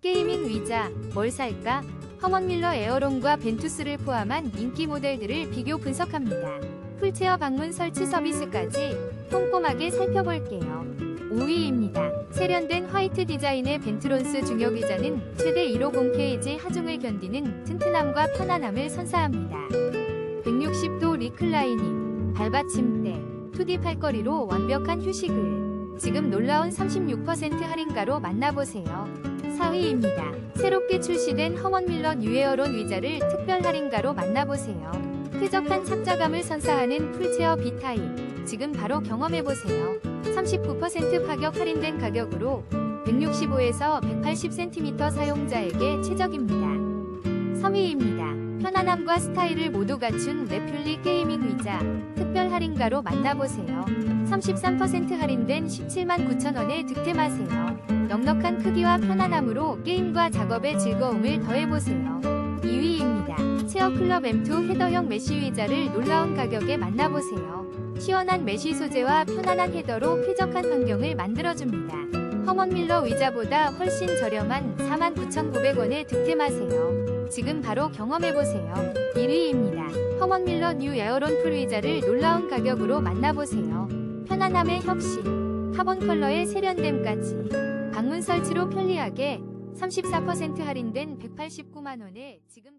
게이밍 의자, 뭘 살까? 허먼 밀러 에어롱과 벤투스를 포함한 인기 모델들을 비교 분석합니다. 풀체어 방문 설치 서비스까지 꼼꼼하게 살펴볼게요. 5위입니다. 세련된 화이트 디자인의 벤트론스 중역 의자는 최대 150kg 하중을 견디는 튼튼함과 편안함을 선사합니다. 160도 리클라이닝, 발받침대, 2D 팔걸이로 완벽한 휴식을 지금 놀라운 36% 할인가로 만나보세요. 4위입니다. 새롭게 출시된 허먼 밀러 뉴에어론 의자를 특별 할인가로 만나보세요. 쾌적한 착자감을 선사하는 풀체어 B타입. 지금 바로 경험해보세요. 39% 파격 할인된 가격으로 165에서 180cm 사용자에게 최적입니다. 3위입니다. 편안함과 스타일을 모두 갖춘 레퓰리 게이밍 의자. 특별 할인가로 만나보세요. 33% 할인된 17만 9천원에 득템하세요. 넉넉한 크기와 편안함으로 게임과 작업의 즐거움을 더해보세요. 2위입니다. 체어클럽 M2 헤더형 메쉬 의자를 놀라운 가격에 만나보세요. 시원한 메쉬 소재와 편안한 헤더로 쾌적한 환경을 만들어줍니다. 허먼 밀러 의자보다 훨씬 저렴한 49,900원에 득템하세요. 지금 바로 경험해보세요. 1위입니다. 허먼 밀러 뉴 에어론 풀 의자를 놀라운 가격으로 만나보세요. 편안함의 혁신, 카본 컬러의 세련됨까지 방문 설치로 편리하게 34% 할인된 189만원에 지금